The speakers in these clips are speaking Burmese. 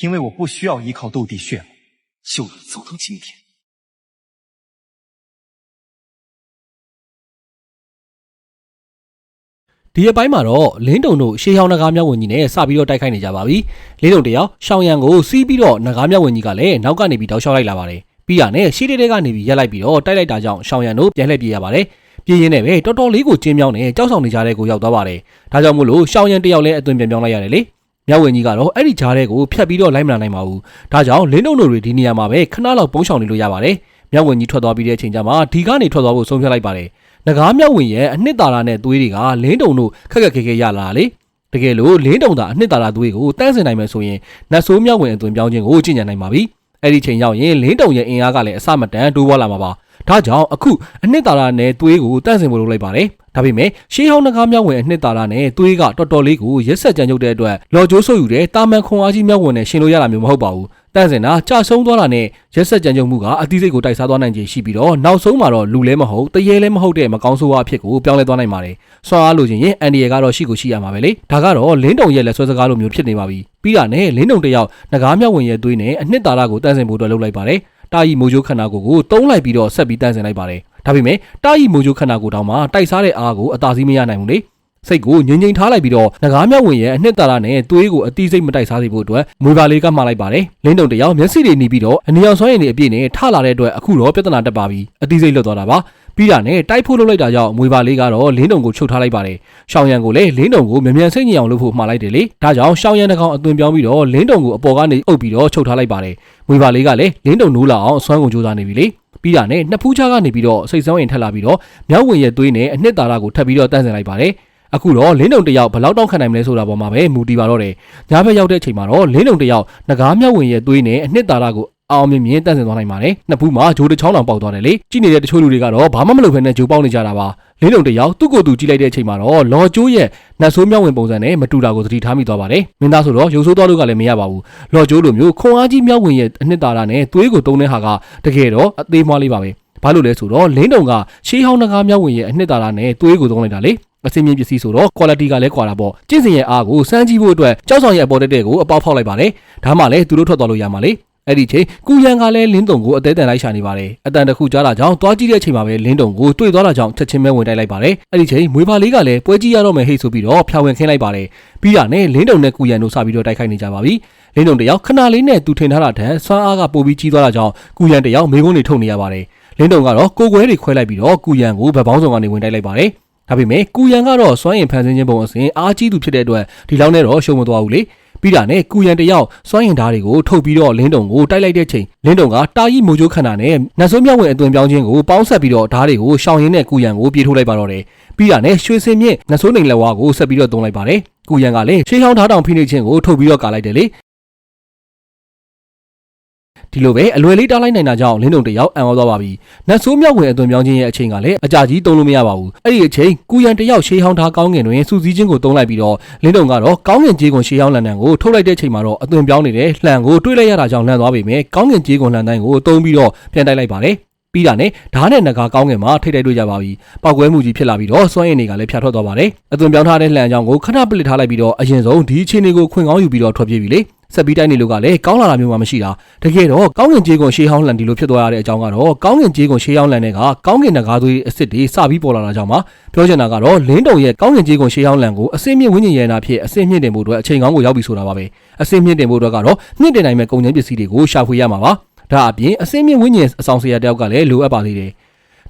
因为我不需要依靠斗帝血脉，就能走到今天。 ဒီရက်ပိုင်းမှာတော့လင်းတုံတို့ရှေးဟောင်းနဂါးမြောက်ဝင်ကြီးနဲ့စပြီးတော့တိုက်ခိုက်နေကြပါပြီလင်းတုံတယောက်ရှောင်းရံကိုစီးပြီးတော့နဂါးမြောက်ဝင်ကြီးကလည်းနောက်ကနေပြီးတောက်လျှောက်လိုက်လာပါတယ်ပြီးရနဲ့ရှေးတဲတဲကနေပြီးရက်လိုက်ပြီးတော့တိုက်လိုက်တာကြောင့်ရှောင်းရံတို့ပြန်လှည့်ပြေးရပါတယ်ပြေးရင်းနဲ့ပဲတော်တော်လေးကိုကျင်းမြောင်းနေကြောက်ဆောင်နေကြတဲ့ကိုရောက်သွားပါတယ်ဒါကြောင့်မို့လို့ရှောင်းရံတယောက်လည်းအသွင်ပြန်ပြောင်းလိုက်ရတယ်လေ မြောက်ဝင်ကြီးကတော့အဲ့ဒီဂျားတဲ့ကိုဖြတ်ပြီးတော့လိုက်မလာနိုင်ပါဘူးဒါကြောင့်လင်းတုံတို့တွေဒီနေရာမှာပဲခဏလောက်ပုံရှောင်နေလို့ရပါတယ်မြောက်ဝင်ကြီးထွက်သွားပြီးတဲ့အချိန်ကျမှဒီကနေထွက်သွားဖို့ဆုံးဖြတ်လိုက်ပါတယ်နဂါးမြောက်ဝင်ရဲ့အနှစ်သာရနဲ့သွေးတွေကလင်းတုံတို့ခက်ခက်ခဲခဲရလာတာလေတကယ်လို့လင်းတုံသာအနှစ်သာရသွေးကိုတန်းစင်နိုင်မယ်ဆိုရင်နတ်ဆိုးမြောက်ဝင်အသွင်ပြောင်းခြင်းကိုကြင်ညာနိုင်ပါပြီအဲ့ဒီချိန်ရောက်ရင်လင်းတုံရဲ့အင်အားကလည်းအစမတန်တိုးပွားလာမှာပါဒါကြောင့်အခုအနှစ်သာရနဲ့သွေးကိုတန်းစင်ဖို့လုပ်လိုက်ပါတယ် ဒါပေမဲ့ရှေးဟောင်းနဂါးမြောက်ဝင်အနှစ်သာရနဲ့သွေးကတော်တော်လေးကိုရက်ဆက်ကြံကြုတ်တဲ့အတွက်လော်ကျိုးဆုပ်ယူတဲ့တာမန်ခွန်အားကြီးမြောက်ဝင်နဲ့ရှင်လို့ရတာမျိုးမဟုတ်ပါဘူးတန့်စင်တာကြာဆုံးသွားတာနဲ့ရက်ဆက်ကြံကြုံမှုကအသီးစိတ်ကိုတိုက်စားသွားနိုင်ခြင်းရှိပြီးတော့နောက်ဆုံးမှာတော့လူလဲမဟုတ်တရေလဲမဟုတ်တဲ့မကောင်းဆိုးဝါးအဖြစ်ကိုပြောင်းလဲသွားနိုင်ပါတယ်။ဆွမ်းအားလိုချင်ရင်အန်ဒီရကတော့ရှိကိုရှိရမှာပဲလေ။ဒါကတော့လင်းတုံရဲ့လက်ဆွဲစကားလိုမျိုးဖြစ်နေပါပြီ။ပြီးတာနဲ့လင်းတုံတစ်ယောက်ငကားမြောက်ဝင်ရဲ့သွေးနဲ့အနှစ်သာရကိုတန့်စင်ဖို့အတွက်လုပ်လိုက်ပါတယ်။တာကြီးမိုးချိုးခန္ဓာကိုယ်ကိုတုံးလိုက်ပြီးတော့ဆက်ပြီးတန့်စင်လိုက်ပါတယ်။ ဒါပေမဲ့တာကြီးမိုးချိုးခန္ဓာကိုယ်တောင်မှတိုက်စားတဲ့အားကိုအသာစီးမရနိုင်ဘူးလေ။စိတ်ကိုငြိမ်ငြိမ်ထားလိုက်ပြီးတော့ငကားမြောက်ဝင်ရဲ့အနှစ်သာရနဲ့သွေးကိုအတိစိတ်မတိုက်စားစေဖို့အတွက်မွေပါလေးကမှားလိုက်ပါတယ်လင်းတုံတယောက်မျက်စိတွေหนีပြီးတော့အနီအောင်ဆွမ်းရည်တွေအပြည့်နဲ့ထလာတဲ့အတွက်အခုတော့ပြဿနာတက်ပါပြီအတိစိတ်လွတ်သွားတာပါပြီးတာနဲ့တိုက်ဖို့လုပ်လိုက်တာကြောင့်မွေပါလေးကတော့လင်းတုံကိုချုပ်ထားလိုက်ပါတယ်ရှောင်းရံကိုလည်းလင်းတုံကိုမြန်မြန်စိတ်ညစ်အောင်လုပ်ဖို့မှားလိုက်တယ်လေဒါကြောင့်ရှောင်းရံတစ်ကောင်အသွင်ပြောင်းပြီးတော့လင်းတုံကိုအပေါ်ကနေအုပ်ပြီးတော့ချုပ်ထားလိုက်ပါတယ်မွေပါလေးကလည်းလင်းတုံနိုးလာအောင်အစွမ်းကုန်ကြိုးစားနေပြီလေ ပြီးတာနဲ့နှစ်ဖူးချားကနေပြီးတော့စိတ်ဆောင်းရင်ထက်လာပြီးတော့မြောက်ဝင်ရဲ့သွေးနဲ့အနှစ်သာရကိုထပ်ပြီးတော့တန့်စင်လိုက်ပါတယ်အခုတော့လင်းတုံတယောက်ဘယ်လောက်တောင်းခံနိုင်မလဲဆိုတာပေါ်မှာပဲမူတည်ပါတော့တယ်။ညဘက်ရောက်တဲ့အချိန်မှာတော့လင်းတုံတယောက်ငကားမြောက်ဝင်ရဲ့သွေးနဲ့အနှစ်သာရကို အောင်မြင်မြင်တန့်စင်သွားနိုင်ပါတယ်။နှစ်ဖူးမှာဂျိုးတစ်ချောင်းတောင်ပေါက်သွားတယ်လေ။ကြည့်နေတဲ့တချို့လူတွေကတော့ဘာမှမလုပ်ဘဲနဲ့ဂျိုးပေါက်နေကြတာပါ။လင်းတုံတယောက်သူ့ကိုယ်သူကြည့်လိုက်တဲ့အချိန်မှာတော့လော်ကျိုးရဲ့နတ်ဆိုးမြောက်ဝင်ပုံစံနဲ့မတူတာကိုသတိထားမိသွားပါတယ်။မင်းသားဆိုတော့ရုပ်ဆိုးသွားလို့ကလည်းမရပါဘူး။လော်ကျိုးလိုမျိုးခွန်အားကြီးမြောက်ဝင်ရဲ့အနှစ်သာရနဲ့သွေးကိုတုံးတဲ့ဟာကတကယ်တော့အသေးမွှားလေးပါပဲ။ဘာလို့လဲဆိုတော့လင်းတုံကရှေးဟောင်းနဂါးမြောက်ဝင်ရဲ့အနှစ်သာရနဲ့သွေးကိုသုံးလိုက်တာလေအစင်းမြင့်ပစ္စည်းဆိုတော့ quality ကလည်းကွာတာပေါ့ကျင့်စဉ်ရဲ့အားကိုစမ်းကြည့်ဖို့အတွက်ကြောက်ဆောင်ရဲ့အပေါ်တက်တဲ့ကိုအပေါက်ဖောက်လိုက်ပါတယ်ဒါမှလည်းသူတို့ထွက်သွားလို့ရမှာလေ အဲ့ဒီချိန်ကူရန်ကလည်းလင်းတုံကိုအသေးတန်လိုက်ရှာနေပါတယ်အတန်တစ်ခုကြားတာကြောင့်သွားကြည့်တဲ့အချိန်မှာပဲလင်းတုံကိုတွေ့သွားတာကြောင့်ချက်ချင်းပဲဝင်တိုက်လိုက်ပါတယ်အဲ့ဒီချိန်မွေးပါလေးကလည်းပွဲကြည့်ရတော့မယ်ဟိတ်ဆိုပြီးတော့ဖြာဝင်ခင်းလိုက်ပါတယ်ပြီးတာနဲ့လင်းတုံနဲ့ကူရန်တို့စပြီးတော့တိုက်ခိုက်နေကြပါပြီလင်းတုံတယောက်ခဏလေးနဲ့သူထင်ထားတာတန်းဆွမ်းအားကပိုပြီးကြီးသွားတာကြောင့်ကူရန်တယောက်မိကုန်းတွေထုတ်နေရပါတယ်လင်းတုံကတော့ကိုကွဲတွေခွဲလိုက်ပြီးတော့ကူရန်ကိုဗတ်ပေါင်းစုံကနေဝင်တိုက်လိုက်ပါတယ်ဒါပေမဲ့ကူရန်ကတော့စွမ်းရင်ဖန်ဆင်းခြင်းပုံအစဉ်အားကြီးသူဖြစ်တဲ့အတွက်ဒီလောက်နဲ့တော့ရှုံးမသွားဘူးလေ ပြီးတာနဲ့ကူရန်တယောက်စွမ်းရင်ဓာတ်တွေကိုထုတ်ပြီးတော့လင်းတုံကိုတိုက်လိုက်တဲ့ချိန်လင်းတုံကတာကြီးမိုးချိုးခန္ဓာနဲ့နတ်ဆိုးမြောက်ဝင်အသွင်ပြောင်းခြင်းကိုပေါင်းဆက်ပြီးတော့ဓာတ်တွေကိုရှောင်ရင်းနဲ့ကူရန်ကိုပြေထုတ်လိုက်ပါတော့တယ်ပြီးတာနဲ့ရွှေစင်မြင့်နတ်ဆိုးနေလက်ဝါးကိုဆက်ပြီးတော့သုံးလိုက်ပါတယ်ကူရန်ကလည်းရှေးဟောင်းဓာတ်တောင်ဖိနေခြင်းကိုထုတ်ပြီးတော့ကာလိုက်တယ်လေ ဒီလိုပဲအလွယ်လေးတားလိုက်နိုင်တာကြောင့်လင်းတုံတယောက်အံ့ဩသွားပါပြီနတ်ဆိုးမြောက်ဝင်အသွင်ပြောင်းခြင်းရဲ့အချိန်ကလည်းအကြကြီးတုံးလို့မရပါဘူးအဲ့ဒီအချိန်ကူရန်တယောက်ရှေးဟောင်းထားကောင်းငင်တွင်စူးစီးခြင်းကိုတုံးလိုက်ပြီးတော့လင်းတုံကတော့ကောင်းငင်ကြီးကွန်ရှေးဟောင်းလန်တန်ကိုထုတ်လိုက်တဲ့ချိန်မှာတော့အသွင်ပြောင်းနေတဲ့လှန်ကိုတွေးလိုက်ရတာကြောင့်လန့်သွားပေမဲ့ကောင်းငင်ကြီးကွန်လှန်တိုင်းကိုတုံးပြီးတော့ပြန်တိုက်လိုက်ပါတယ်ပြီးတာနဲ့ဓာတ်နဲ့ငကာကောင်းငင်မှာထိတ်တိုက်တွေ့ကြပါပြီ။ပောက်ကွဲမှုကြီးဖြစ်လာပြီးတော့စွမ်းရည်တွေကလည်းဖျားထွက်သွားပါတယ်။အသွင်ပြောင်းထားတဲ့လှန်ကြောင်ကိုခဏပလစ်ထားလိုက်ပြီးတော့အရင်ဆုံးဒီအခြေအနေကိုခွင်ကောင်းယူပြီးတော့ထွက်ပြေးပြီလေ။ ဆက်ပြီးတိုက်နေလို့ကလည်းကောင်းလာတာမျိုးမှမရှိတာတကယ်တော့ကောင်းကင်ကြေးကွန်ရှေးဟောင်းလန်ဒီလိုဖြစ်သွားရတဲ့အကြောင်းကတော့ကောင်းကင်ကြေးကွန်ရှေးဟောင်းလန်တွေကကောင်းကင်နဂါးသွေးအစ်စ်တွေစပြီးပေါ်လာတာကြောင့်ပါပြောချင်တာကတော့လင်းတုံရဲ့ကောင်းကင်ကြေးကွန်ရှေးဟောင်းလန်ကိုအစင်းမြင့်ဝင်းကျင်ရနာဖြစ်အစင်းမြင့်တင်ဖို့အတွက်အချိန်ကောင်းကိုရောက်ပြီဆိုတာပါပဲအစင်းမြင့်တင်ဖို့အတွက်ကတော့မြင့်တင်နိုင်မဲ့ကုန်ကျန်းပစ္စည်းတွေကိုရှာဖွေရမှာပါဒါအပြင်အစင်းမြင့်ဝင်းကျင်အဆောင်ဆရာတယောက်ကလည်းလိုအပ်ပါသေးတယ်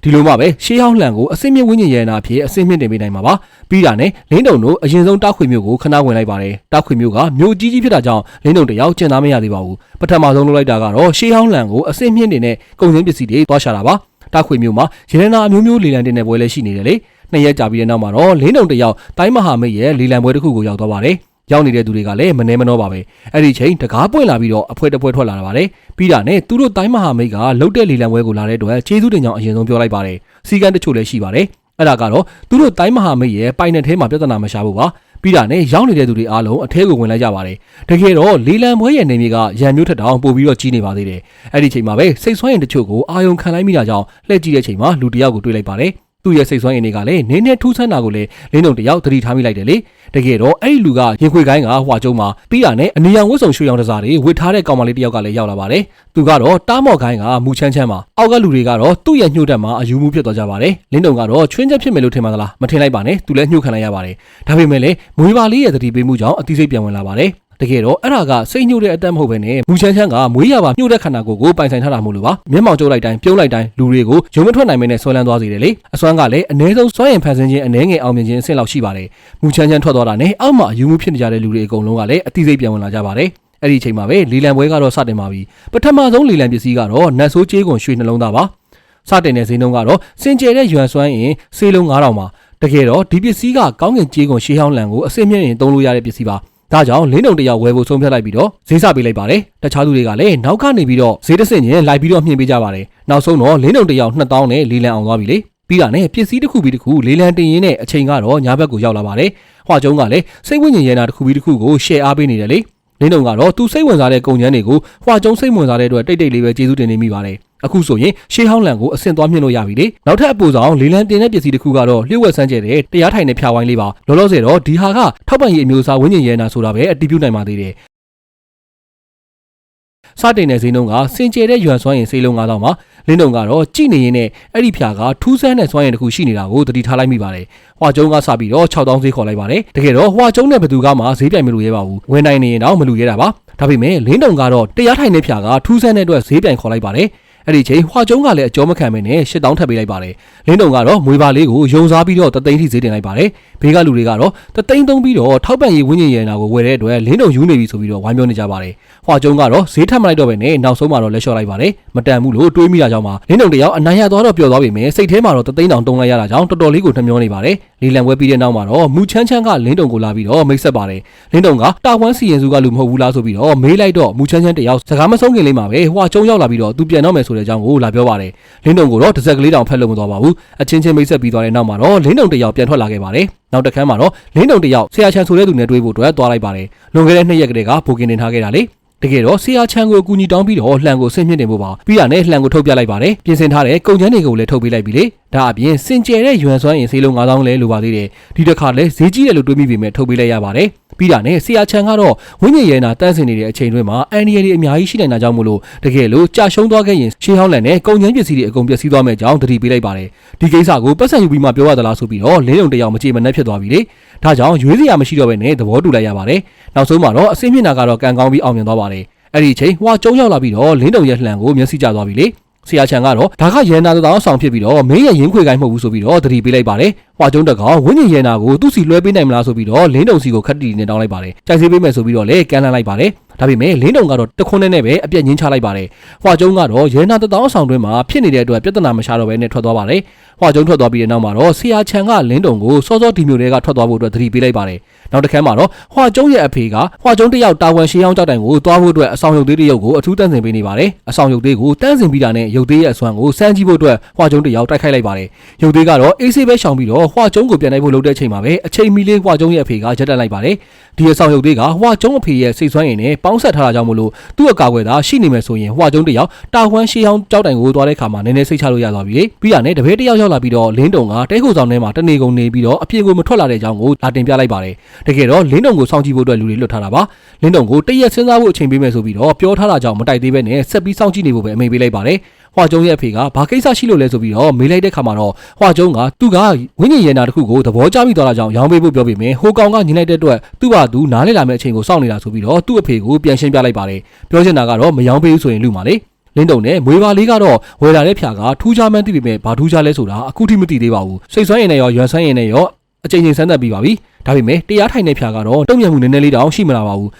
ဒီလိုမှပဲရှေးဟောင်းလှန်ကိုအစင်းမြင့်ဝင်းကျင်ရနာဖြစ်အစင်းမြင့်တင်ပေးနိုင်မှာပါပြီးတာနဲ့လင်းတုံတို့အရင်ဆုံးတောက်ခွေမျိုးကိုခဏဝင်လိုက်ပါတယ်တောက်ခွေမျိုးကမျိုးကြီးကြီးဖြစ်တာကြောင့်လင်းတုံတယောက်ကျင်သားမရသေးပါဘူးပထမဆုံးလုပ်လိုက်တာကတော့ရှေးဟောင်းလှန်ကိုအစင်းမြင့်တင်တဲ့ကုန်စည်ပစ္စည်းတွေသွားရှာတာပါတောက်ခွေမျိုးမှာရတနာအမျိုးမျိုးလေလံတင်တဲ့ပွဲလည်းရှိနေတယ်လေနှစ်ရက်ကြာပြီးတဲ့နောက်မှာတော့လင်းတုံတယောက်တိုင်းမဟာမိတ်ရဲ့လေလံပွဲတစ်ခုကိုရောက်သွားပါတယ် ရောက်နေတဲ့သူတွေကလည်းမနှဲမနှောပါပဲအဲ့ဒီချိန်တကားပွင့်လာပြီးတော့အဖွဲတစ်ဖွဲထွက်လာတာပါတယ်ပြီးတာနဲ့သူတို့တိုင်းမဟာမိတ်ကလှုပ်တဲ့လေလံပွဲကိုလာတဲ့အတွက်ကျေးဇူးတင်ကြောင်းအရင်ဆုံးပြောလိုက်ပါတယ်စီကံတချို့လည်းရှိပါတယ်အဲ့ဒါကတော့သူတို့တိုင်းမဟာမိတ်ရဲ့ပိုင်နယ်ထဲမှာပြဿနာမရှာဘူးပါပြီးတာနဲ့ရောက်နေတဲ့သူတွေအားလုံးအထဲကိုဝင်လိုက်ကြပါတယ်တကယ်တော့လေလံပွဲရဲ့နေမြေကရန်မျိုးထက်တောင်ပို့ပြီးတော့ကြီးနေပါသေးတယ်အဲ့ဒီချိန်မှာပဲစိတ်ဆွမ်းရင်တချို့ကိုအာယုံခံလိုက်မိတာကြောင့်လှည့်ကြည့်တဲ့ချိန်မှာလူတစ်ယောက်ကိုတွေ့လိုက်ပါတယ် သူသူ့ရဲ့စိတ်ဆွမ်းရည်တွေကလည်းနင်းနဲ့ထူးဆန်းတာကိုလည်းလင်းတုံတယောက်သတိထားမိလိုက်တယ်လေတကယ်တော့အဲ့ဒီလူကရင်ခွေကိုင်းကဟွာကျုံမှာပြီးတာနဲ့အနီရောင်ဝတ်စုံရွှေရောင်တစားတွေဝတ်ထားတဲ့ကောင်မလေးတယောက်ကလည်းရောက်လာပါတယ်သူကတော့တားမော့ကိုင်းကမူချမ်းချမ်းမှာအောက်ကလူတွေကတော့သူ့ရဲ့ညှို့တက်မှာအယူမှုဖြစ်သွားကြပါတယ်လင်းတုံကတော့ချွင်းချက်ဖြစ်မယ်လို့ထင်ပါသလားမထင်လိုက်ပါနဲ့သူလည်းညှို့ခံလိုက်ရပါတယ်ဒါပေမဲ့လည်းမွေးပါလေးရဲ့သတိပေးမှုကြောင့်အသိစိတ်ပြန်ဝင်လာပါတယ် တကယ်တော့အဲ့ဒါကစိတ်ညှို့တဲ့အတက်မဟုတ်ပဲနဲ့မူချမ်းချမ်းကမွေးရပါညှို့တဲ့ခန္ဓာကိုယ်ကိုပိုင်ဆိုင်ထားတာမို့လို့ပါမျက်မှောင်ကျုပ်လိုက်တိုင်းပြုံးလိုက်တိုင်းလူတွေကိုရုံမထွက်နိုင်မနဲ့ဆွဲလန်းသွားစေတယ်လေအစွမ်းကလည်းအ ਨੇ ဆုံးစွမ်းရင်ဖန်ဆင်းခြင်းအ ਨੇ ငယ်အောင်မြင်ခြင်းအဆင့်လောက်ရှိပါတယ်မူချမ်းချမ်းထွက်သွားတာနဲ့အောက်မှာအယူမှုဖြစ်နေကြတဲ့လူတွေအကုန်လုံးကလည်းအသိစိတ်ပြန်ဝင်လာကြပါတယ်အဲ့ဒီအချိန်မှာပဲလီလံပွဲကတော့စတင်ပါပြီပထမဆုံးလီလံပစ္စည်းကတော့နတ်ဆိုးကြေးကွန်ရွှေနှလုံးသားပါစတင်တဲ့ဈေးနှုန်းကတော့စင်ကြယ်တဲ့ရွမ်စွမ်းရင်ဆေးလုံး9000ပါတကယ်တော့ဒီပစ္စည်းကကောင်းကင်ကြေးကွန်ရှေးဟောင်းလံကိုအစစ်မြင့်ရင်သုံးလို့ရတဲ့ပစ္စည်းပါ ဒါကြောင့်လင်းတုံတယောက်ဝယ်ဖို့ဆုံးဖြတ်လိုက်ပြီးတော့ဈေးဆပေးလိုက်ပါတယ်တခြားသူတွေကလည်းနောက်ကနေပြီးတော့ဈေးတစ်ဆင့်ချင်းလိုက်ပြီးတော့မြှင့်ပေးကြပါတယ်နောက်ဆုံးတော့လင်းတုံတယောက်2000နဲ့လီလံအောင်သွားပြီလေပြီးတာနဲ့ပစ္စည်းတစ်ခုပြီးတစ်ခုလေးလံတင်ရင်းနဲ့အချိန်ကတော့ညာဘက်ကိုရောက်လာပါတယ်။ဟွာကျုံကလည်းစိတ်ဝိညာဉ်ရနာတစ်ခုပြီးတစ်ခုကို share အားပေးနေတယ်လေ။လင်းတုံကတော့သူစိတ်ဝင်စားတဲ့ကုန်ကျန်းတွေကိုဟွာကျုံစိတ်ဝင်စားတဲ့အတွက်တိတ်တိတ်လေးပဲကျေးဇူးတင်နေမိပါတယ်။ အခုဆိုရင်ရှေးဟောင်းလန်ကိုအဆင့်သွားမြင့်လို့ရပြီလေ။နောက်ထပ်အပူဆောင်လေးလံတင်တဲ့ပစ္စည်းတစ်ခုကတော့လျှို့ဝှက်ဆန်းကျဲတဲ့တရားထိုင်တဲ့ဖြာဝိုင်းလေးပါ။လောလောဆယ်တော့ဒီဟာကထောက်ပံ့ရေးအမျိုးအစားဝိညာဉ်ရနာဆိုတာပဲအတည်ပြုနိုင်ပါသေးတယ်။စတင်တဲ့ဈေးနှုန်းကစင်ကြယ်တဲ့ရွမ်စွမ်းရင်ဈေးလုံး9000ပါလင်းတုံကတော့ကြည်နေရင်နဲ့အဲ့ဒီဖြာကထူးဆန်းတဲ့စွမ်းရင်တစ်ခုရှိနေတာကိုသတိထားလိုက်မိပါတယ်ဟွာကျုံကစပြီးတော့6000ဈေးခေါ်လိုက်ပါတယ်တကယ်တော့ဟွာကျုံနဲ့ဘယ်သူကမှဈေးပြိုင်မလို့ရဲပါဘူးဝင်နိုင်နေရင်တော့မလို့ရဲတာပါဒါပေမဲ့လင်းတုံကတော့တရားထိုင်တဲ့ဖြာကထူးဆန်းတဲ့အတွက်ဈေးပြိုင်ခေါ်လိုက်ပါတယ် အဲ့ဒီချိန်ဟွာကျုံကလည်းအကျော်မခံမနဲ့8000ထပ်ပေးလိုက်ပါတယ်လင်းတုံကတော့မွေပါလေးကိုယုံစားပြီးတော့တသိန်းထိဈေးတင်လိုက်ပါတယ်ဘေးကလူတွေကတော့တသိန်းသုံးပြီးတော့ထောက်ပံ့ရေးဝင်းကျင်ရနာကိုဝယ်တဲ့အတွက်လင်းတုံယူနေပြီဆိုပြီးတော့ဝိုင်းပြောနေကြပါတယ်ဟွာကျုံကတော့ဈေးထပ်မလိုက်တော့ပဲနဲ့နောက်ဆုံးမှာတော့လက်လျှော့လိုက်ပါတယ်မတန်ဘူးလို့တွေးမိတာကြောင့်ပါလင်းတုံတယောက်အနိုင်ရသွားတော့ပျော်သွားပြီမယ်စိတ်ထဲမှာတော့တသိန်းတောင်တုံးလိုက်ရတာကြောင့်တော်တော်လေးကိုနှမျောနေပါတယ်လီလံပွဲပြီးတဲ့နောက်မှာတော့မူချမ်းချမ်းကလင်းတုံကိုလာပြီးတော့မိတ်ဆက်ပါတယ်လင်းတုံကတာဝမ်စီရင်စုကလူမဟုတ်ဘူးလားဆိုပြီးတော့မေးလိုက်တော့မူချမ်းချမ်းတယောက်စကားမဆုံးခင်လေးမှာပဲဟွာကျုံရောက်လာပြီးတော့သူပြန်တော့မယ်ဆိုတဲ့အကြောင်းကိုလာပြောပါတယ်လင်းတုံကိုတော့တစ်စက်ကလေးတောင်ဖက်လို့မသွားပါဘူးအချင်းချင်းမိတ်ဆက်ပြီးသွားတဲ့နောက်မှာတော့လင်းတုံတယောက်ပြန်ထွက်လာခဲ့ပါတယ်နောက်တစ်ခါမှာတော့လင်းတုံတယောက်ဆရာချန်ဆိုတဲ့သူနဲ့တွေ့ဖို့အတွက်သွားလိုက်ပါတယ်လွန်ခဲ့တဲ့နှစ်ရက်ကတည်းကဘိုကင်တင်ထားခဲ့တာလေ တကယ်တော့ဆရာချန်ကိုအကူအညီတောင်းပြီးတော့လှန်ကိုဆင့်မြင့်တင်ဖို့ပါပြီးတာနဲ့လှန်ကိုထုတ်ပြလိုက်ပါတယ်ပြင်ဆင်ထားတဲ့ကုန်ကျန်းတွေကိုလည်းထုတ်ပေးလိုက်ပြီလေဒါအပြင်စင်ကြယ်တဲ့ရွမ်စွမ်းရင်ဈေးလုံး9000လဲလိုပါသေးတယ်ဒီတစ်ခါလဲဈေးကြီးတယ်လို့တွေးမိပေမဲ့ထုတ်ပေးလိုက်ရပါတယ် ပြီးတာနဲ့ဆရာချန်ကတော့ဝိညာဉ်ရဲနာတန်းစင်နေတဲ့အချိန်တွင်းမှာအန်ဒီရီအများကြီးရှိနိုင်တာကြောင့်မို့လို့တကယ်လို့ကြာရှုံးသွားခဲ့ရင်ရှေးဟောင်းလန်နဲ့ကုန်ကျန်းပစ္စည်းတွေအကုန်ပျက်စီးသွားမယ့်အကြောင်းသတိပေးလိုက်ပါတယ်ဒီကိစ္စကိုပတ်စံယူပြီးမှပြောရသလားဆိုပြီးတော့လင်းုံတယောက်မကြေမနက်ဖြစ်သွားပြီလေဒါကြောင့်ရွေးစရာမရှိတော့ဘဲနဲ့သဘောတူလိုက်ရပါတယ်နောက်ဆုံးမှာတော့အစင်းမျက်နှာကတော့ကံကောင်းပြီးအောင်မြင်သွားပါတယ်အဲ့ဒီအချိန်ဟွာကျုံရောက်လာပြီးတော့လင်းတုံရဲ့လှန်ကိုမျက်စိကျသွားပြီလေ ဆရာချန်ကတော့ဒါကရန်နာတောင်ဆောင်ဖြစ်ပြီးတော့မင်းရဲ့ရင်းခွေကိုင်းမဟုတ်ဘူးဆိုပြီးတော့သတိပေးလိုက်ပါတယ်။ဟွာကျုံတကောင်ဝင်းညင်ရန်နာကိုသူ့စီလွှဲပေးနိုင်မလားဆိုပြီးတော့လင်းတုံစီကိုခက်တီနဲ့တောင်းလိုက်ပါတယ်။ကြိုက်စေးပေးမယ်ဆိုပြီးတော့လည်းကမ်းလှမ်းလိုက်ပါတယ်။ဒါပေမဲ့လင်းတုံကတော့တခွန်းနဲ့ပဲအပြက်ငင်းချလိုက်ပါတယ်။ဟွာကျုံကတော့ရန်နာတောင်ဆောင်တွင်းမှာဖြစ်နေတဲ့အတွက်ပြဿနာမရှာတော့ဘဲနဲ့ထွက်သွားပါတယ်။ဟွာကျုံထွက်သွားပြီးတဲ့နောက်မှာတော့ဆရာချန်ကလင်းတုံကိုစောစောဒီမျိုးတွေကထွက်သွားဖို့အတွက်သတိပေးလိုက်ပါတယ်။ နောက်တစ်ခါမှာတော့ဟွာကျုံရဲ့အဖေကဟွာကျုံတယောက်တာဝန်ရှေးအောင်ကြောက်တိုင်ကိုသွားဖို့အတွက်အဆောင်ရုပ်သေးတစ်ရုပ်ကိုအထူးတန်းစင်ပေးနေပါတယ်။အဆောင်ရုပ်သေးကိုတန်းစင်ပြီးတာနဲ့ရုပ်သေးရဲ့အစွမ်းကိုစမ်းကြည့်ဖို့အတွက်ဟွာကျုံတယောက်တိုက်ခိုက်လိုက်ပါတယ်။ရုပ်သေးကတော့အေးဆေးပဲရှောင်ပြီးတော့ဟွာကျုံကိုပြန်နိုင်ဖို့လုပ်တဲ့အချိန်မှာပဲအချိန်မီလေးဟွာကျုံရဲ့အဖေကရက်တက်လိုက်ပါတယ်။ဒီအဆောင်ရုပ်သေးကဟွာကျုံအဖေရဲ့စိတ်ဆွမ်းရည်နဲ့ပေါင်းဆက်ထားတာကြောင့်မလို့သူ့အကာအကွယ်သာရှိနေမယ်ဆိုရင်ဟွာကျုံတယောက်တာဝမ်ရှေးအောင်ကြောက်တိုင်ကိုသွားတဲ့ခါမှာနည်းနည်းစိတ်ချလို့ရသွားပြီလေ။ပြီးရနဲ့တပည့်တယောက်ရောက်လာပြီးတော့လင်းတုံကတဲခုဆောင်ထဲမှာတနေကုန်နေပြီးတော့အပြင်ကိုမထွက်လာတဲ့အကြောင်းကိုလာတင်ပြလိုက်ပါတယ်။တကယ်တော့လင်းတုံကိုစောင့်ကြည့်ဖို့အတွက်လူတွေလွတ်ထားတာပါ။လင်းတုံကိုတရက်စဉ်းစားဖို့အချိန်ပေးမယ်ဆိုပြီးတော့ပြောထားတာကြောင့်မတိုက်သေးပဲနဲ့ဆက်ပြီးစောင့်ကြည့်နေဖို့ပဲအမိန့်ပေးလိုက်ပါတယ်။ဟွာကျုံရဲ့အဖေကဘာကိစ္စရှိလို့လဲဆိုပြီးတော့မေးလိုက်တဲ့ခါမှာတော့ဟွာကျုံကသူကဝင်းညင်ရနာတစ်ခုကိုသဘောကျပြီးသွားတာကြောင့်ရောင်းပေးဖို့ပြောပြီးမယ်ဟိုကောင်ကညီလိုက်တဲ့အတွက်သူ့ဘာသူနားလေလာမယ့်အချိန်ကိုစောင့်နေတာဆိုပြီးတော့သူ့အဖေကိုပြန်ရှင်းပြလိုက်ပါတယ်ပြောချင်တာကတော့မရောင်းပေးဘူးဆိုရင်လူပါလေလင်းတုံနဲ့မွေပါလေးကတော့ဝယ်လာတဲ့ဖြာကထူးခြားမှန်းသိပေမဲ့ဘာထူးခြားလဲဆိုတာအခုထိမသိသေးပါဘူးစိတ်ဆွမ်းရင်နဲ့ရောရွမ်းဆွမ်းရင်နဲ့ရော အချိန်ချင်းစမ်းသပ်ပြီးပါပြီဒါပေမဲ့တရားထိုင်တဲ့ဖြာကတော့တုံ့ပြန်မှုနည်းနည်းလေးတောင်ရှိမလာပါဘူး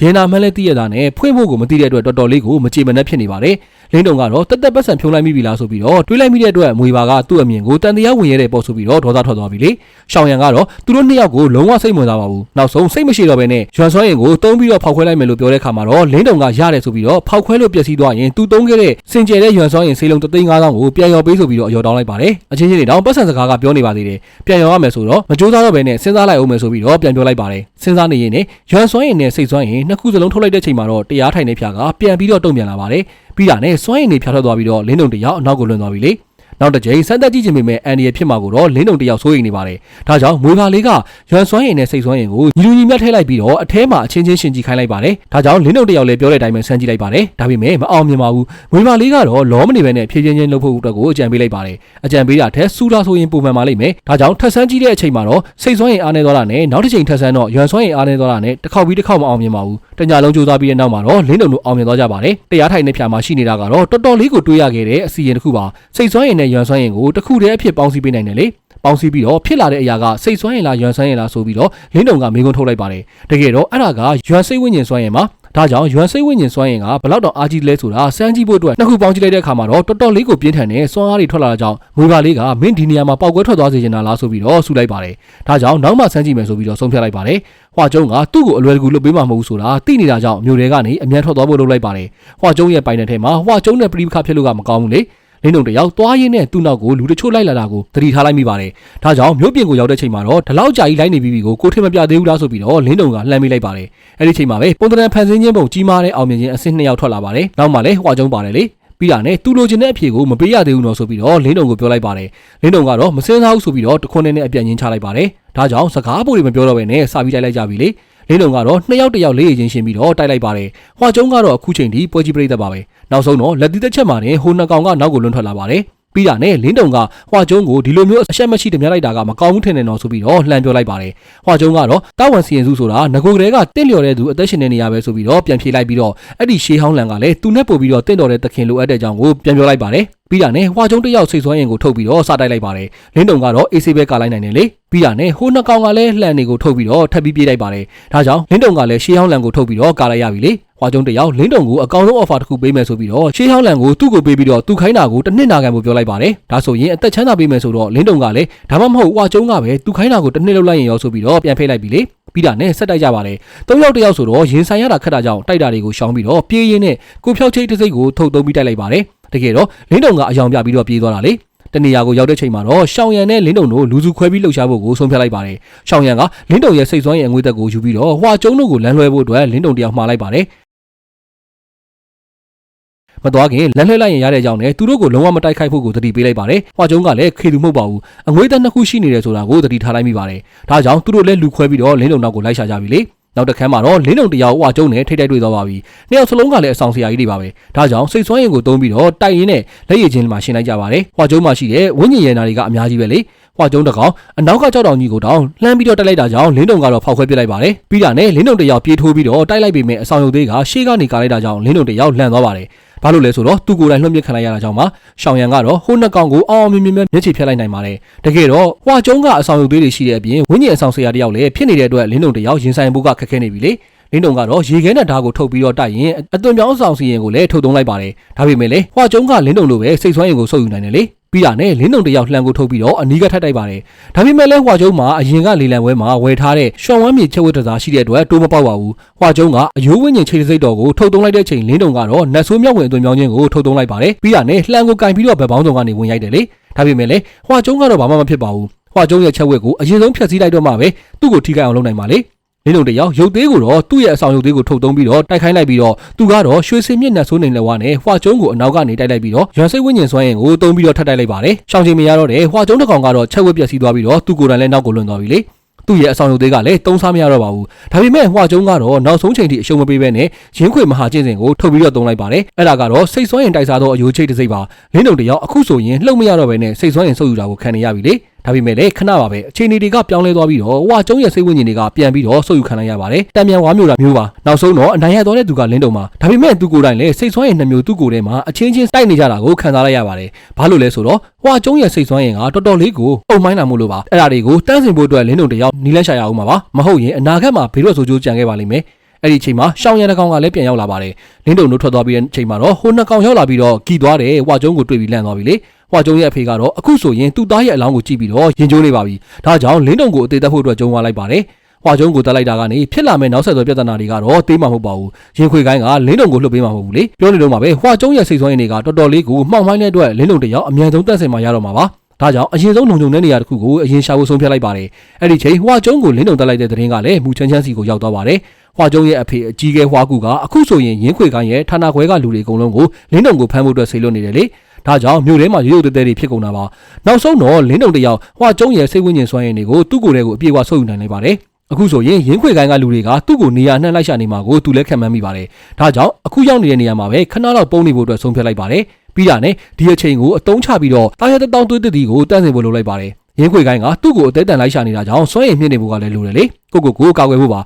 ရေနာမှန်းလဲတည့်ရတာနဲ့ဖွင့်ဖို့ကိုမသိတဲ့အတွက်တော်တော်လေးကိုမကြေမနက်ဖြစ်နေပါတယ် လင်းတုံကတော့တက်တက်ပတ်စံဖြုံးလိုက်မိပြီလားဆိုပြီးတော့တွေးလိုက်မိတဲ့အတွက်မွေပါကသူ့အမြင်ကိုတန်တရားဝင်ရတဲ့ပေါ့ဆိုပြီးတော့ဒေါသထွက်သွားပြီလေရှောင်းရန်ကတော့သူတို့နှစ်ယောက်ကိုလုံးဝစိတ်ဝင်စားပါဘူးနောက်ဆုံးစိတ်မရှိတော့ဘဲနဲ့ရွှန်ဆွမ်းရင်ကိုတုံးပြီးတော့ဖောက်ခွဲလိုက်မယ်လို့ပြောတဲ့ခါမှာတော့လင်းတုံကရတယ်ဆိုပြီးတော့ဖောက်ခွဲလို့ပျက်စီးသွားရင်သူတုံးခဲ့တဲ့စင်ကြယ်တဲ့ရွှန်ဆွမ်းရင်ဆေးလုံး3သိန်း5000ကိုပြန်ရော်ပေးဆိုပြီးတော့အယော်တောင်းလိုက်ပါတယ်အချင်းချင်းတွေတောင်ပတ်စံစကားကပြောနေပါသေးတယ်ပြန်ရော်ရမယ်ဆိုတော့မကြိုးစားတော့ဘဲနဲ့စဉ်းစားလိုက်အောင်မယ်ဆိုပြီးတော့ပြန်ပြောလိုက်ပါတယ်စဉ်းစားနေရင်နဲ့ရွှန်ဆွမ်းရင်နဲ့စိတ်ဆွမ်းရင်နှစ်ခုစလုံးထုတ်လိုက်တဲ့ချိန်မှာတော့တရားထိုင်နေဖြာကပြန်ပြီးတော့တုံ့ပြန်လာပါတယ် ပြီးတာနဲ့စွမ်းရည်နေဖြာထွက်သွားပြီးတော့လင်းတုံတယောက်အနောက်ကိုလွန်သွားပြီလေ နောက်တစ်ကြိမ်စမ်းသပ်ကြည့်ခြင်းပေမဲ့အန်ဒီရဖြစ်မှာကိုတော့လင်းတုံတယောက်စိုးရိမ်နေပါတယ်ဒါကြောင့်မွေပါလေးကရွမ်စွမ်းရင်နဲ့စိတ်စွမ်းရင်ကိုညီလူညီမြတ်ထည့်လိုက်ပြီးတော့အထဲမှာအချင်းချင်းရှင်ကြည့်ခိုင်းလိုက်ပါတယ်ဒါကြောင့်လင်းတုံတယောက်လည်းပြောတဲ့အတိုင်းပဲစမ်းကြည့်လိုက်ပါတယ်ဒါပေမဲ့မအောင်မြင်ပါဘူးမွေပါလေးကတော့လောမနေပဲနဲ့ဖြည်းချင်းချင်းလှုပ်ဖို့အတွက်ကိုအကြံပေးလိုက်ပါတယ်အကြံပေးတာထက်စူတာဆိုရင်ပုံမှန်ပါလိမ့်မယ်ဒါကြောင့်ထက်ဆန်းကြည့်တဲ့အချိန်မှာတော့စိတ်စွမ်းရင်အားနေသွားတာနဲ့နောက်တစ်ချိန်ထက်ဆန်းတော့ရွမ်စွမ်းရင်အားနေသွားတာနဲ့တစ်ခေါက်ပြီးတစ်ခေါက်မအောင်မြင်ပါဘူးတညာလုံးကြိုးစားပြီးတဲ့နောက်မှာတော့လင်းတုံတို့အောင်မြင်သွားကြပါတယ်တရားထိုင်တဲ့ဖြာမှာရှိနေတာကတော့တော်တော်လေးကိုတွေးရခဲ့တဲ့အစီရင်တစ်ခုပါစိတ်စွမ်းရင်နဲ့ရွမ်စွမ်းရင်ကိုတစ်ခုတည်းအဖြစ်ပေါင်းစည်းပေးနိုင်တယ်လေပေါင်းစည်းပြီးတော့ဖြစ်လာတဲ့အရာကစိတ်စွမ်းရင်လားရွမ်စွမ်းရင်လားဆိုပြီးတော့လင်းတုံကမေးခွန်းထုတ်လိုက်ပါတယ်တကယ်တော့အဲ့ဒါကရွမ်စိတ်ဝိညာဉ်စွမ်းရင်မှာဒါကြောင့်ရွမ်စိတ်ဝိညာဉ်စွမ်းရင်ကဘလောက်တော့အားကြီးလဲဆိုတာစမ်းကြည့်ဖို့အတွက်နှစ်ခုပေါင်းကြည့်လိုက်တဲ့အခါမှာတော့တော်တော်လေးကိုပြင်းထန်တဲ့စွမ်းအားတွေထွက်လာတာကြောင့်မူပါလေးကမင်းဒီနေရာမှာပောက်ကွဲထွက်သွားစေချင်တာလားဆိုပြီးတော့ဆူလိုက်ပါတယ်ဒါကြောင့်နောက်မှစမ်းကြည့်မယ်ဆိုပြီးတော့ဆုံးဖြတ်လိုက်ပါတယ်ဟွာကျုံကသူ့ကိုအလွယ်တကူလွတ်ပေးမှာမဟုတ်ဘူးဆိုတာသိနေတာကြောင့်မျိုးတွေကနေအမြန်ထွက်သွားဖို့လုပ်လိုက်ပါတယ်ဟွာကျုံရဲ့ပိုင်တဲ့ထဲမှာဟွာကျုံနဲ့ပြိပခဖြစ်လို့ကမကောင်းဘူးလေ လင်းတုံတယောက်သွားရင်းနဲ့သူ့နောက်ကိုလူတချို့လိုက်လာတာကိုသတိထားလိုက်မိပါတယ်။ဒါကြောင့်မြို့ပြင်ကိုရောက်တဲ့ချိန်မှာတော့ဒီလောက်ကြာကြီးလိုက်နေပြီးပြီကိုကိုထင်မပြသေးဘူးလားဆိုပြီးတော့လင်းတုံကလှမ်းမိလိုက်ပါတယ်။အဲ့ဒီချိန်မှာပဲပုံတရံဖန်ဆင်းခြင်းပုံကြီးမားတဲ့အောင်မြင်ခြင်းအဆင့်နှစ်ယောက်ထွက်လာပါတယ်။နောက်မှလည်းဟွာကျုံပါတယ်လေ။ပြီးတာနဲ့သူလိုချင်တဲ့အဖြေကိုမပေးရသေးဘူးနော်ဆိုပြီးတော့လင်းတုံကိုပြောလိုက်ပါတယ်။လင်းတုံကတော့မစင်းစားဘူးဆိုပြီးတော့တခွန်းနဲ့အပြန်ရင်းချလိုက်ပါတယ်။ဒါကြောင့်စကားပိုတွေမပြောတော့ဘဲနဲ့စာပြီးတိုက်လိုက်ကြပြီလေ။လင်းတုံကတော့နှစ်ယောက်တစ်ယောက်လေးရချင်းရှင်းပြီးတော့တိုက်လိုက်ပါတယ်။ဟွာကျုံကတော့အခုချိန်ထိပွဲကြီးပြိတ္တပါပဲ။ နောက်ဆုံးတော့လက်သီးတစ်ချက်မှနဲ့ဟိုနှစ်ကောင်ကနောက်ကိုလွန်ထွက်လာပါတယ်။ပြီးတာနဲ့လင်းတုံကဟွာကျုံကိုဒီလိုမျိုးအဆက်မရှိတများလိုက်တာကမကောင်းဘူးထင်တယ်နော်ဆိုပြီးတော့လှမ်းပြောလိုက်ပါတယ်။ဟွာကျုံကတော့တာဝန်စီရင်စုဆိုတာငကိုကလေးကတင့်လျော်တဲ့သူအသက်ရှင်နေနေရပဲဆိုပြီးတော့ပြန်ဖြေလိုက်ပြီးတော့အဲ့ဒီရှေးဟောင်းလန်ကလည်းသူနဲ့ပို့ပြီးတော့တင့်တော်တဲ့သခင်လိုအပ်တဲ့အကြောင်းကိုပြန်ပြောလိုက်ပါတယ်။ပြီးတာနဲ့ဟွာကျုံတစ်ယောက်စိတ်ဆွမ်းရင်ကိုထုတ်ပြီးတော့စတိုက်လိုက်ပါတယ်။လင်းတုံကတော့အေးဆေးပဲကာလိုက်နိုင်တယ်လေ။ပြီးတာနဲ့ဟိုနှစ်ကောင်ကလည်းလှန်တွေကိုထုတ်ပြီးတော့ထပ်ပြီးပြေးလိုက်ပါတယ်။ဒါကြောင့်လင်းတုံကလည်းရှေးဟောင်းလန်ကိုထုတ်ပြီးတော့ကာလိုက်ရပြီလေ။ဟွာကျုံတယောက်လင်းတုံကိုအကောင်ဆုံး offer တစ်ခုပေးမယ်ဆိုပြီးတော့ရှေးဟောင်းလန်ကိုသူ့ကိုပေးပြီးတော့သူခိုင်းတာကိုတစ်နှစ်နာခံဖို့ပြောလိုက်ပါတယ်။ဒါဆိုရင်အသက်ချမ်းသာပေးမယ်ဆိုတော့လင်းတုံကလည်းဒါမှမဟုတ်ဟွာကျုံကပဲသူခိုင်းတာကိုတစ်နှစ်လောက်လိုက်ရင်ရောဆိုပြီးတော့ပြန်ဖိတ်လိုက်ပြီလေ။ပြီးတာနဲ့ဆက်တိုက်ကြပါတယ်။သုံးယောက်တစ်ယောက်ဆိုတော့ရင်ဆိုင်ရတာခက်တာကြောင့်တိုက်တာတွေကိုရှောင်းပြီးတော့ပြေးရင်းနဲ့ကိုဖြောက်ချိတ်တစ်စိတ်ကိုထုတ်သုံးပြီးတိုက်လိုက်ပါတယ်။ တကယ်တော့လင်းတုံကအယောင်ပြပြီးတော့ပြေးသွားတာလေ။တနေရာကိုရောက်တဲ့ချိန်မှာတော့ရှောင်းရံနဲ့လင်းတုံတို့လူစုခွဲပြီးလှုပ်ရှားဖို့ကိုဆုံးဖြတ်လိုက်ပါတယ်။ရှောင်းရံကလင်းတုံရဲ့စိတ်ဆွမ်းရဲ့အငွေသက်ကိုယူပြီးတော့ဟွာကျုံတို့ကိုလမ်းလွှဲဖို့အတွက်လင်းတုံတယောက်မှားလိုက်ပါတယ်။မတော်ခင်လမ်းလှည့်လိုက်ရင်ရတဲ့အကြောင်းနဲ့သူတို့ကိုလုံးဝမတိုက်ခိုက်ဖို့ကိုသတိပေးလိုက်ပါတယ်။ဟွာကျုံကလည်းခေသူမဟုတ်ပါဘူး။အငွေသက်နှစ်ခုရှိနေတယ်ဆိုတာကိုသတိထားလိုက်မိပါတယ်။ဒါကြောင့်သူတို့လည်းလူခွဲပြီးတော့လင်းတုံနောက်ကိုလိုက်ရှာကြပြီလေ။ နောက်တစ်ခါမှာတော့လင်းတုံတယောက်ဟွာကျုံနဲ့ထိတ်တိုက်တွေ့သွားပါပြီ။နှစ်ယောက်စလုံးကလည်းအဆောင်ဆရာကြီးတွေပါပဲ။ဒါကြောင့်စိတ်ဆွမ်းရင်ကိုသုံးပြီးတော့တိုက်ရင်းနဲ့လက်ရည်ချင်းမှာရှင်းလိုက်ကြပါတယ်။ဟွာကျုံမှာရှိတဲ့ဝိညာဉ်ရည်နာတွေကအများကြီးပဲလေ။ဟွာကျုံတကောင်အနောက်ကကြောက်တောင်ကြီးကိုတောင်လှမ်းပြီးတော့တိုက်လိုက်တာကြောင့်လင်းတုံကတော့ဖောက်ခွဲပစ်လိုက်ပါတယ်။ပြီးတာနဲ့လင်းတုံတယောက်ပြေးထိုးပြီးတော့တိုက်လိုက်ပေမဲ့အဆောင်ရုပ်သေးကရှေ့ကနေကာလိုက်တာကြောင့်လင်းတုံတယောက်လန့်သွားပါတယ်။ ဘာလို့လဲဆိုတော့သူကိုယ်တိုင်လွှတ်ပစ်ခံလိုက်ရတာကြောင့်ပါရှောင်းရံကတော့ဟိုနှစ်ကောင်ကိုအောင်အောင်မြင်မြင်မျက်ခြေဖြတ်လိုက်နိုင်ပါတယ်တကယ်တော့ဟွာကျုံကအဆောင်ရုပ်သေးတွေရှိတဲ့အပြင်ဝိညာဉ်အဆောင်ဆရာတယောက်လည်းဖြစ်နေတဲ့အတွက်လင်းတုံတယောက်ရင်ဆိုင်ဖို့ကခက်ခဲနေပြီလေလင်းတုံကတော့ရေခဲနဲ့ဓာတ်ကိုထုတ်ပြီးတော့တိုက်ရင်အသွင်ပြောင်းဆောင်စီရင်ကိုလည်းထုတ်သုံးလိုက်ပါတယ်ဒါပေမဲ့လေဟွာကျုံကလင်းတုံလိုပဲစိတ်ဆွမ်းရင်ကိုစုပ်ယူနိုင်တယ်လေ ပြီးတာနဲ့လင်းတုံတယောက်လှန်ကိုထုတ်ပြီးတော့အနီးကထပ်တိုက်ပါတယ်ဒါပေမဲ့လဲဟွာကျုံမှာအရင်ကလေလံဝဲမှာဝယ်ထားတဲ့ရှောင်းဝမ်းမြေချက်ဝတ်တစားရှိတဲ့အတွက်တိုးမပေါက်ပါဘူးဟွာကျုံကအယိုးဝင်းကျင်ချိန်စိတ်တော်ကိုထုတ်သုံးလိုက်တဲ့ချိန်လင်းတုံကတော့နတ်ဆိုးမြောက်ဝင်အသွင်ပြောင်းခြင်းကိုထုတ်သုံးလိုက်ပါတယ်ပြီးတာနဲ့လှန်ကိုကင်ပြီးတော့ဗက်ပေါင်းစုံကနေဝင်ရိုက်တယ်လေဒါပေမဲ့လဲဟွာကျုံကတော့ဘာမှမဖြစ်ပါဘူးဟွာကျုံရဲ့ချက်ဝက်ကိုအရင်ဆုံးဖျက်ဆီးလိုက်တော့မှပဲသူ့ကိုထိခိုက်အောင်လုပ်နိုင်ပါလေ လင်းလုံးတယောက်ရုပ်သေးကိုတော့သူ့ရဲ့အဆောင်ရုပ်သေးကိုထုတ်သုံးပြီးတော့တိုက်ခိုင်းလိုက်ပြီးတော့သူကတော့ရွှေစင်မြင့်နဲ့ဆိုးနေလက်ဝါနဲ့ဟွာကျုံးကိုအနောက်ကနေတိုက်လိုက်ပြီးတော့ရွံစိတ်ဝိညာဉ်စွမ်းရင်ကိုသုံးပြီးတော့ထပ်တိုက်လိုက်ပါတယ်။ရှောင်းချင်မရတော့တဲ့ဟွာကျုံးတစ်ကောင်ကတော့ချက်ဝက်ပြက်စီးသွားပြီးတော့သူ့ကိုယ်တိုင်လည်းနောက်ကိုလွန်သွားပြီလေ။သူ့ရဲ့အဆောင်ရုပ်သေးကလည်းတုံးစားမရတော့ပါဘူး။ဒါပေမဲ့ဟွာကျုံးကတော့နောက်ဆုံးချိန်ထိအရှုံးမပေးဘဲနဲ့ရင်းခွေမဟာကျင့်စဉ်ကိုထုတ်ပြီးတော့သုံးလိုက်ပါတယ်။အဲ့ဒါကတော့စိတ်စွမ်းရင်တိုက်စားသောအယိုးချိတ်တစ်စိတ်ပါ။လင်းတုံတယောက်အခုဆိုရင်လှုပ်မရတော့ဘဲနဲ့စိတ်စွမ်းရင်ဆုပ်ယူတာကိုခံနေရပြီလေ။ ဒါပေမဲ့လည်းခဏပါပဲအချိန်တွေကပြောင်းလဲသွားပြီးတော့ဟွာကျုံးရဲ့စိတ်ဝိညာဉ်တွေကပြန်ပြီးတော့ဆုပ်ယူခံလိုက်ရပါတယ်တံမြန်ဝါမျိုးတာမျိုးပါနောက်ဆုံးတော့အနိုင်ရသွားတဲ့သူကလင်းတုံမှာဒါပေမဲ့သူကိုယ်တိုင်လည်းစိတ်ဆွမ်းရည်နှမျိုးသူ့ကိုယ်ထဲမှာအချင်းချင်းတိုက်နေကြတာကိုခံစားလိုက်ရပါတယ်ဘာလို့လဲဆိုတော့ဟွာကျုံးရဲ့စိတ်ဆွမ်းရည်ကတော်တော်လေးကိုအုံမိုင်းလာမှုလို့ပါအဲ့ဒါတွေကိုတန်းစင်ဖို့အတွက်လင်းတုံတယောက်နီးလက်ရှာရအောင်ပါမဟုတ်ရင်အနာဂတ်မှာဘေးရွက်ဆိုးကျိုးကြံခဲ့ပါလိမ့်မယ်အဲ့ဒီအချိန်မှာရှောင်းရံတစ်ကောင်ကလည်းပြန်ရောက်လာပါတယ်လင်းတုံတို့ထွက်သွားပြီးတဲ့အချိန်မှာတော့ဟိုနှစ်ကောင်ရောက်လာပြီးတော့ကီသွားတယ်ဟွာကျုံးကိုတွေ့ပြီးလန့်သွားပြီလေ ဟွာကျုံရဲ့အဖေကတော့အခုဆိုရင်သူ့သားရဲ့အလောင်းကိုကြည့်ပြီးတော့ရင်ကျိုးနေပါပြီဒါကြောင့်လင်းတုံကိုအသေးသက်ဖို့အတွက်ကြုံသွားလိုက်ပါတယ်ဟွာကျုံကိုတက်လိုက်တာကနေဖြစ်လာမဲ့နောက်ဆက်တွဲပြဿနာတွေကတော့တေးမှာမဟုတ်ပါဘူးရင်ခွေကိုင်းကလင်းတုံကိုလှုပ်ပေးမှာမဟုတ်ဘူးလေပြောနေတော့မှာပဲဟွာကျုံရဲ့စိတ်ဆွမ်းရည်တွေကတော်တော်လေးကိုမှောင်မိုင်းတဲ့အတွက်လင်းတုံတယောက်အမြန်ဆုံးတက်ဆင်မှာရတော့မှာပါဒါကြောင့်အရင်ဆုံးလုံခြုံတဲ့နေရာတစ်ခုကိုအရင်ရှာဖို့ဆုံးဖြတ်လိုက်ပါတယ်။အဲ့ဒီချိန်ဟွာကျုံကိုလင်းတုံတက်လိုက်တဲ့သတင်းကလည်းမူချမ်းချမ်းစီကိုရောက်သွားပါတယ်။ဟွာကျုံရဲ့အဖေအကြီးကဲဟွာကူကအခုဆိုရင်ရင်းခွေကိုင်းရဲ့ဌာနခွဲကလူတွေအကုန်လုံးကိုလင်းတုံကိုဖမ်းဖို့အတွက်ဆေးလွတ်နေတယ်လေ။ ဒါကြောင့်မြို့ထဲမှာရုပ်ရုပ်တဲတဲတွေဖြစ်ကုန်တာပါနောက်ဆုံးတော့လင်းတုံတယောက်ဟွာကျုံရဲ့စိတ်ဝိညာဉ်စွမ်းရည်တွေကိုသူ့ကိုယ်တည်းကိုအပြေအဝဆုပ်ယူနိုင်လိုက်ပါတယ်အခုဆိုရင်ရင်းခွေကိုင်းကလူတွေကသူ့ကိုနေရာနှံ့လိုက်ရှာနေမှာကိုသူလည်းခံမှန်းမိပါတယ်။ဒါကြောင့်အခုရောက်နေတဲ့နေရာမှာပဲခဏတော့ပုံနေဖို့အတွက်ဆုံးဖြတ်လိုက်ပါတယ်။ပြီးတာနဲ့ဒီအချိန်ကိုအတုံးချပြီးတော့တာရတတောင်းသွေးတတိကိုတန့်စင်ဖို့လုပ်လိုက်ပါတယ်။ရင်းခွေကိုင်းကသူ့ကိုအသေးတန်လိုက်ရှာနေတာကြောင့်စွန့်ရင်မြင့်နေဖို့ကလည်းလိုတယ်လေ။ကိုကိုကိုကာကွယ်ဖို့ပါ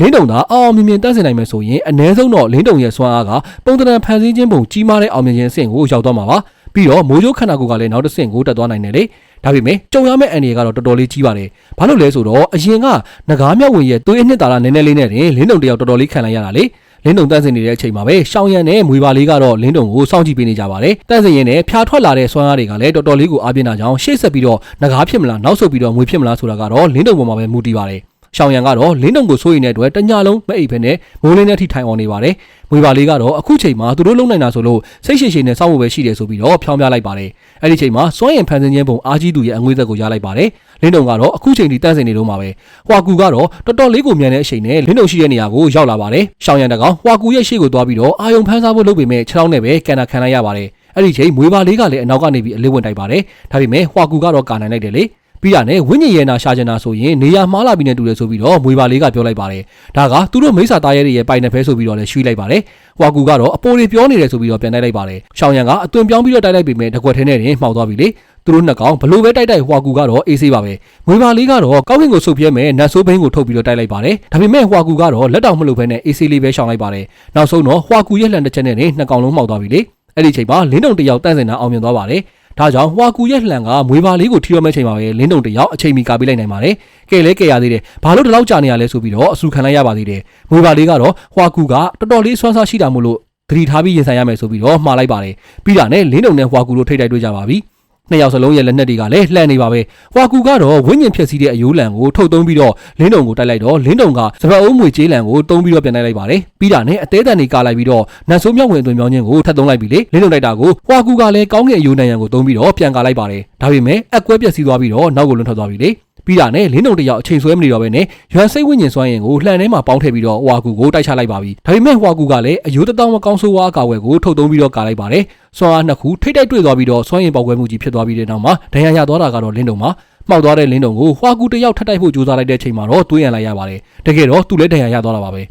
လင်းတုံသာအောင်အောင်မြင်မြင်တန့်စင်နိုင်မယ်ဆိုရင်အ ਨੇ ဆုံးတော့လင်းတုံရဲ့စွမ်းအားကပုံတံဖန်ဆင်းခြင်းပုံကြီးမားတဲ့အောင်မြင်ခြင်းအဆင့်ကိုရောက်သွားမှာပါပြီးတော့မိုးချိုးခန္ဓာကိုယ်ကလည်းနောက်တစ်ဆင့်ကိုတက်သွားနိုင်တယ်လေဒါပေမဲ့ကြုံရမယ့်အန္တရာယ်ကတော့တော်တော်လေးကြီးပါတယ်ဘာလို့လဲဆိုတော့အရင်ကငကားမြောက်ဝင်ရဲ့သွေးအနှစ်သာရနည်းနည်းလေးနဲ့တင်လင်းတုံတယောက်တော်တော်လေးခံလိုက်ရတာလေလင်းတုံတန့်စင်နေတဲ့အချိန်မှာပဲရှောင်းရံနဲ့မွေပါလေးကတော့လင်းတုံကိုစောင့်ကြည့်ပေးနေကြပါတယ်တန့်စင်ရင်နဲ့ဖျားထွက်လာတဲ့စွမ်းအားတွေကလည်းတော်တော်လေးကိုအားပြင်းတာကြောင့်ရှေ့ဆက်ပြီးတော့ငကားဖြစ်မလားနောက်ဆုတ်ပြီးတော့မွေဖြစ်မလားဆိုတာကတော့လင်းတုံပေါ်မှာပဲမူတည်ပါတယ် ရှောင်းရံကတော့လင်းတုံကိုစိုးရိမ်တဲ့အတွက်တညလုံးမအိပ်ဖက်နဲ့မိုးလင်းတဲ့ထိထိုင်အောင်နေပါတယ်။မွေပါလေးကတော့အခုချိန်မှာသူတို့လုံနိုင်တာဆိုလို့စိတ်ရှိရှိနဲ့စောင့်ဖို့ပဲရှိတယ်ဆိုပြီးတော့ဖြောင်းပြလိုက်ပါတယ်။အဲ့ဒီချိန်မှာစွမ်းရင်ဖန်ဆင်းခြင်းပုံအားကြီးသူရဲ့အငွေ့သက်ကိုရလိုက်ပါတယ်။လင်းတုံကတော့အခုချိန်ထိတန့်စင်နေတော့မှာပဲ။ဟွာကူကတော့တော်တော်လေးကိုမြန်တဲ့အချိန်နဲ့လင်းတုံရှိတဲ့နေရာကိုရောက်လာပါတယ်။ရှောင်းရံတကောင်ဟွာကူရဲ့ရှေ့ကိုသွားပြီးတော့အာယုံဖန်းစားဖို့လုပ်ပေမဲ့ခြေထောက်နဲ့ပဲကန်နာခံလိုက်ရပါတယ်။အဲ့ဒီချိန်မွေပါလေးကလည်းအနောက်ကနေပြီးအလေးဝင်တိုက်ပါတယ်။ဒါပေမဲ့ဟွာကူကတော့ကာနိုင်လိုက်တယ်လေ။ ပြီးတာနဲ့ဝိညာဉ်ရဲနာရှာချင်တာဆိုရင်နေရာမှားလာပြီးနေတူတယ်ဆိုပြီးတော့မွေပါလေးကပြောလိုက်ပါတယ်ဒါကသူတို့မိစ္ဆာသားရဲတွေရဲ့ပိုင်နယ်ဖဲဆိုပြီးတော့လည်းရွှေ့လိုက်ပါတယ်ဟွာကူကတော့အပိုတွေပြောနေတယ်ဆိုပြီးတော့ပြန်တိုက်လိုက်ပါတယ်ရှောင်းရံကအသွင်ပြောင်းပြီးတော့တိုက်လိုက်ပေမဲ့တကွက်ထဲနဲ့တင်မှောက်သွားပြီလေသူတို့နှစ်ကောင်ဘလို့ပဲတိုက်တိုက်ဟွာကူကတော့အေးဆေးပါပဲမွေပါလေးကတော့ကောက်ခင်ကိုဆုပ်ပြဲမဲ့နတ်ဆိုးဘိန်းကိုထုတ်ပြီးတော့တိုက်လိုက်ပါတယ်ဒါပေမဲ့ဟွာကူကတော့လက်တောင်မလို့ဘဲနဲ့အေးဆေးလေးပဲရှောင်လိုက်ပါတယ်နောက်ဆုံးတော့ဟွာကူရဲ့လှန်တစ်ချက်နဲ့တင်နှစ်ကောင်လုံးမှောက်သွားပြီလေအဲ့ဒီချိန်မှာလင်းတုံတယောက်တန့်စင်တာအောင်မြင်သွားပါတယ် ဒါကြောင့်ဟွာကူရဲ့လှန်ကမွေပါလေးကိုထီရမဲ့ချိန်မှာပဲလင်းတုံတယောက်အချိန်မီကာပေးလိုက်နိုင်ပါတယ်။ကဲလဲကဲရသေးတယ်။ဘာလို့ဒီလောက်ကြာနေရလဲဆိုပြီးတော့အဆူခံလိုက်ရပါသေးတယ်။မွေပါလေးကတော့ဟွာကူကတော်တော်လေးဆွမ်းစားရှိတာမို့လို့သတိထားပြီးရင်ဆိုင်ရမယ်ဆိုပြီးတော့မှားလိုက်ပါတယ်။ပြီးတာနဲ့လင်းတုံနဲ့ဟွာကူတို့ထိတ်တိုက်တွေ့ကြပါပြီ။ နှစ်ယောက်စလုံးရဲ့လက်နက်တွေကလည်းလှမ်းနေပါပဲ။ဟွာကူကတော့ဝိညာဉ်ဖြစ်စီတဲ့အယိုးလံကိုထုတ်သုံးပြီးတော့လင်းတုံကိုတိုက်လိုက်တော့လင်းတုံကစပတ်အုံးမွေကျေးလံကိုတုံးပြီးတော့ပြန်တိုက်လိုက်ပါတယ်။ပြီးတာနဲ့အသေးတန်တွေကာလိုက်ပြီးတော့နတ်ဆိုးမြောက်ဝင်သွင်းမြောင်းခြင်းကိုထပ်သုံးလိုက်ပြီလေ။လင်းတုံတိုက်တာကိုဟွာကူကလည်းကောင်းကင်အယိုးနံရံကိုတုံးပြီးတော့ပြန်ကာလိုက်ပါတယ်။ဒါပေမဲ့အက်ကွဲပြက်စီးသွားပြီးတော့နောက်ကိုလွန်ထွက်သွားပြီလေ။ပြီးတာနဲ့လင်းတုံတယောက်အချိန်ဆွဲမနေတော့ဘဲနဲ့ရွမ်စိတ်ဝိညာဉ်စွမ်းရင်ကိုလှန်ထဲမှာပေါင်းထည့်ပြီးတော့ဟွာကူကိုတိုက်ချလိုက်ပါပြီဒါပေမဲ့ဟွာကူကလည်းအယိုးတတောင်မကောင်းဆိုးဝါးအကာဝယ်ကိုထုတ်သုံးပြီးတော့ကာလိုက်ပါတယ် စွမ်းအားနှစ်ခုထိတ်တိုက်တွေ့သွားပြီးတော့စွမ်းရင်ပေါက်ကွဲမှုကြီးဖြစ်သွားပြီးတဲ့နောက်မှာဒဏ်ရာရသွားတာကတော့လင်းတုံမှာမှောက်သွားတဲ့လင်းတုံကိုဟွာကူတယောက်ထပ်တိုက်ဖို့ကြိုးစားလိုက်တဲ့ချိန်မှာတော့တွေးရန်လိုက်ရပါတယ်တကယ်တော့သူလည်းဒဏ်ရာရသွားတာပါပဲ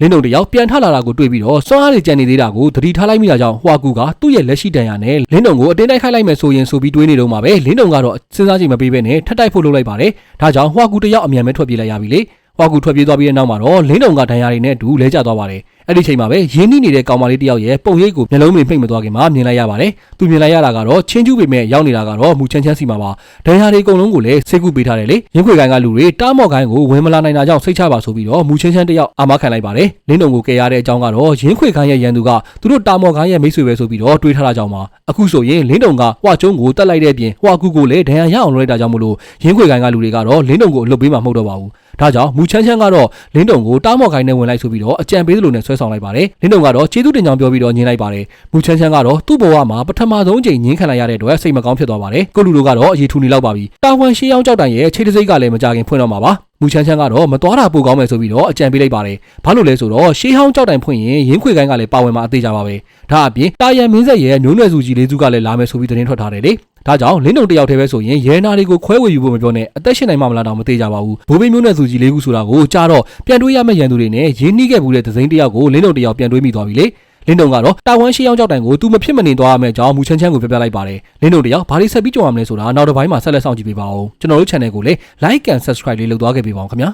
လင်းတုံတယောက်ပြန်ထလာတာကိုတွေ့ပြီးတော့စွမ်းအားတွေကြံနေသေးတာကိုသတိထားလိုက်မိတာကြောင့်ဟွာကူကသူ့ရဲ့လက်ရှိတန်ရာနဲ့လင်းတုံကိုအတင်းတိုက်ခိုက်လိုက်မယ်ဆိုရင်ဆိုပြီးတွေးနေတော့မှာပဲလင်းတုံကတော့စဉ်းစားကြည့်မပေးဘဲနဲ့ထပ်တိုက်ဖို့လုပ်လိုက်ပါတယ်ဒါကြောင့်ဟွာကူတယောက်အမြန်ပဲထွက်ပြေးလိုက်ရပြီလေဟွာကူထွက်ပြေးသွားပြီးတဲ့နောက်မှာတော့လင်းတုံကဒဏ်ရာတွေနဲ့အတူလဲကျသွားပါတယ် အဲ့ဒီချိန်မှာပဲရင်းနှီးနေတဲ့ကောင်မလေးတယောက်ရဲ့ပုံရိပ်ကိုမျက်လုံးတွေမှိတ်မသွားခင်မှာမြင်လိုက်ရပါတယ်သူမြင်လိုက်ရတာကတော့ချင်းကျူးပေမဲ့ရောက်နေတာကတော့မူချမ်းချမ်းစီမှာပါဒဏ်ရာတွေအကုန်လုံးကိုလည်းစိတ်ကူပေးထားတယ်လေရင်းခွေကိုင်းကလူတွေတားမော့ကိုင်းကိုဝင်မလာနိုင်တာကြောင့်စိတ်ချပါဆိုပြီးတော့မူချမ်းချမ်းတယောက်အာမခံလိုက်ပါတယ်လင်းတုံကိုကယ်ရတဲ့အကြောင်းကတော့ရင်းခွေကိုင်းရဲ့ရန်သူကသူတို့တားမော့ကိုင်းရဲ့မိတ်ဆွေပဲဆိုပြီးတော့တွေးထားတာကြောင့်ပါအခုဆိုရင်လင်းတုံကဟွာကျုံးကိုတက်လိုက်တဲ့အပြင်ဟွာကူကိုလည်းဒဏ်ရာရအောင်လုပ်လိုက်တာကြောင့်မလို့ရင်းခွေကိုင်းကလူတွေကတော့လင်းတုံကိုအလွတ်ပေးမှာမဟုတ်တော့ပါဘူးဒါကြောင့်မူချမ်းချမ်းကတော့လင်းတုံကိုတားမော့ကိုင်းနဲ့ဝင်လိုက်ဆိုပြီးတော့အကြံပေးသလိုနဲ့ဆွဲဆောင်လိုက်ပါတယ်လင်းတုံကတော့ကျေးဇူးတင်ကြောင်းပြောပြီးတော့ညင်လိုက်ပါတယ်မူချမ်းချမ်းကတော့သူ့ဘဝမှာပထမဆုံးအကြိမ်ညင်ခံလိုက်ရတဲ့အတွက်စိတ်မကောင်းဖြစ်သွားပါတယ်ကိုလူတို့ကတော့အရေးထူနေလောက်ပါပြီတာဝန်ရှေးအောင်ကြောက်တိုင်ရဲ့ခြေတစိတ်ကလည်းမကြခင်ဖွင့်တော့မှာပါမူချမ်းချမ်းကတော့မသွားတာပိုကောင်းမယ်ဆိုပြီးတော့အကြံပေးလိုက်ပါတယ်ဘာလို့လဲဆိုတော့ရှေးဟောင်းကြောက်တိုင်ဖွင့်ရင်ရင်းခွေကိုင်းကလည်းပါဝင်မှာအသေးကြပါပဲဒါအပြင်တာယံမင်းဆက်ရဲ့မျိုးနွယ်စုကြီးလေးစုကလည်းလာမယ်ဆိုပြီးသတင်းထွက်ထားတယ်လေ ဒါကြောင့်လင်းတုံတယောက်တည်းပဲဆိုရင်ရဲနာတွေကိုခွဲဝေယူဖို့မပြောနဲ့အသက်ရှင်နိုင်မှမလားတော့မသေးကြပါဘူးဘိုးဘေးမျိုးနွယ်စုကြီးလေးခုဆိုတာကိုကြားတော့ပြန်တွေးရမယ့်ရန်သူတွေနဲ့ရင်းနှီးခဲ့ဘူးတဲ့သစိမ်းတယောက်ကိုလင်းတုံတယောက်ပြန်တွေးမိသွားပြီလေလင်းတုံကတော့တာဝန်ရှိအောင်ကြောက်တိုင်ကိုသူမဖြစ်မနေသွားရမယ့်အကြောင်းမူချမ်းချမ်းကိုပြပြလိုက်ပါတယ်လင်းတုံတယောက်ဘာလို့ဆက်ပြီးကြုံရမလဲဆိုတာနောက်တစ်ပိုင်းမှာဆက်လက်ဆောင်ကြည့်ပေးပါဦးကျွန်တော်တို့ channel ကိုလည်း like and subscribe လေးလုပ်သွားခဲ့ပေးပါဦးခင်ဗျာ